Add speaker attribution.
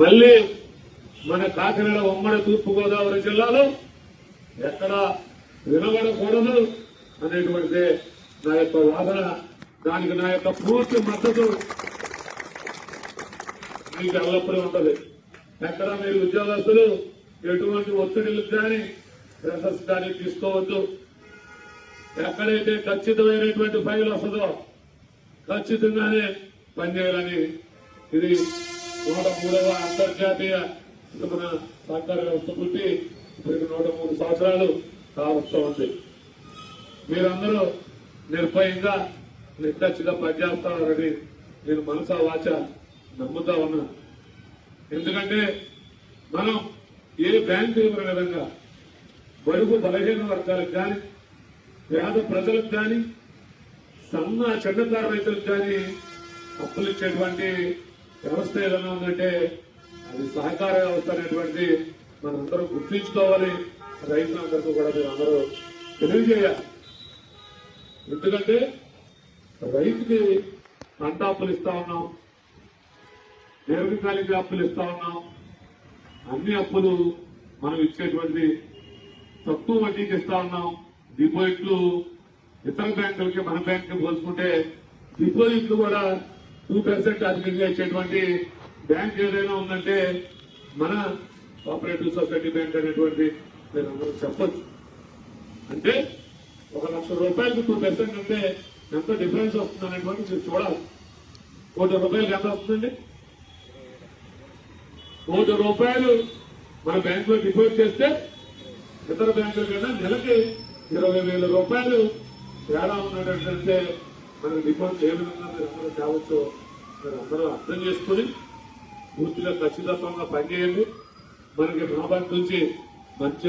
Speaker 1: మళ్ళీ మన కాకినాడ ఉమ్మడి తూర్పుగోదావరి జిల్లాలో ఎక్కడ వినబడకూడదు అనేటువంటిదే నా యొక్క వాదన. దానికి నా యొక్క పూర్తి మద్దతు మీకు ఎల్లప్పుడూ ఉంటది. ఎక్కడ మీరు ఉద్యోగస్తులు ఎటువంటి ఒత్తిడిలు కానీ ప్రెషర్స్ కానీ తీసుకోవద్దు. ఎక్కడైతే ఖచ్చితమైనటువంటి ఫైల్ వస్తుందో ఖచ్చితంగానే పనిచేయాలని ఇది నూట మూడవ అంతర్జాతీయ మన సహకార వ్యవస్థ పుట్టి ఇప్పటికి నూట మూడు సంవత్సరాలు కావస్తూ ఉంది. మీరందరూ నిర్భయంగా నిర్దక్షగా పనిచేస్తారని నేను మనసా వాచ నమ్ముతా ఉన్నా. ఎందుకంటే మనం ఏ బ్యాంక్ ఇవ్వని విధంగా బడుగు బలహీన వర్గాలకు కానీ పేద ప్రజలకు కానీ సన్న చిన్నకారు రైతులకు కానీ అప్పులు ఇచ్చేటువంటి వ్యవస్థ ఏదైనా ఉందంటే అది సహకార వ్యవస్థ అనేటువంటి మనందరూ గుర్తించుకోవాలి. రైతులందరికీ కూడా మీరు అందరూ తెలియజేయాలి. ఎందుకంటే రైతుకి పంట అప్పులు ఇస్తా ఉన్నాం. దీర్ఘకాలిక అప్పులు ఇస్తా ఉన్నాం. అన్ని అప్పులు మనం ఇచ్చేటువంటి తక్కువ వడ్డీకి ఇస్తా ఉన్నాం. డిపాజిట్లు ఇతర బ్యాంకులకి మన బ్యాంకుకి పోల్చుకుంటే డిపాజిట్లు కూడా టూ పర్సెంట్ అధికంగా ఇచ్చేటువంటి బ్యాంక్ ఏదైనా ఉందంటే మన కోఆపరేటివ్ సొసైటీ బ్యాంక్ అనేటువంటి మీరు అందరూ చెప్పొచ్చు. అంటే ఒక లక్ష రూపాయలకు టూ పర్సెంట్ అంటే ఎంత డిఫరెన్స్ వస్తుంది అనేటువంటి మీరు చూడాలి. కోటి రూపాయలకు ఎంత వస్తుందండి? కోటి రూపాయలు మన బ్యాంకులో డిపాజిట్ చేస్తే ఇతర బ్యాంకుల కన్నా నెలకి ఇరవై వేల రూపాయలు తేడా ఉన్నట్టంటే మన నిబంధన ఏ విధంగా మీరు అందరూ కావచ్చో మీరు అందరూ అర్థం చేసుకుని పూర్తిగా ఖచ్చితత్వంగా పనిచేయండి. మనకి రాబట్టి నుంచి మంచి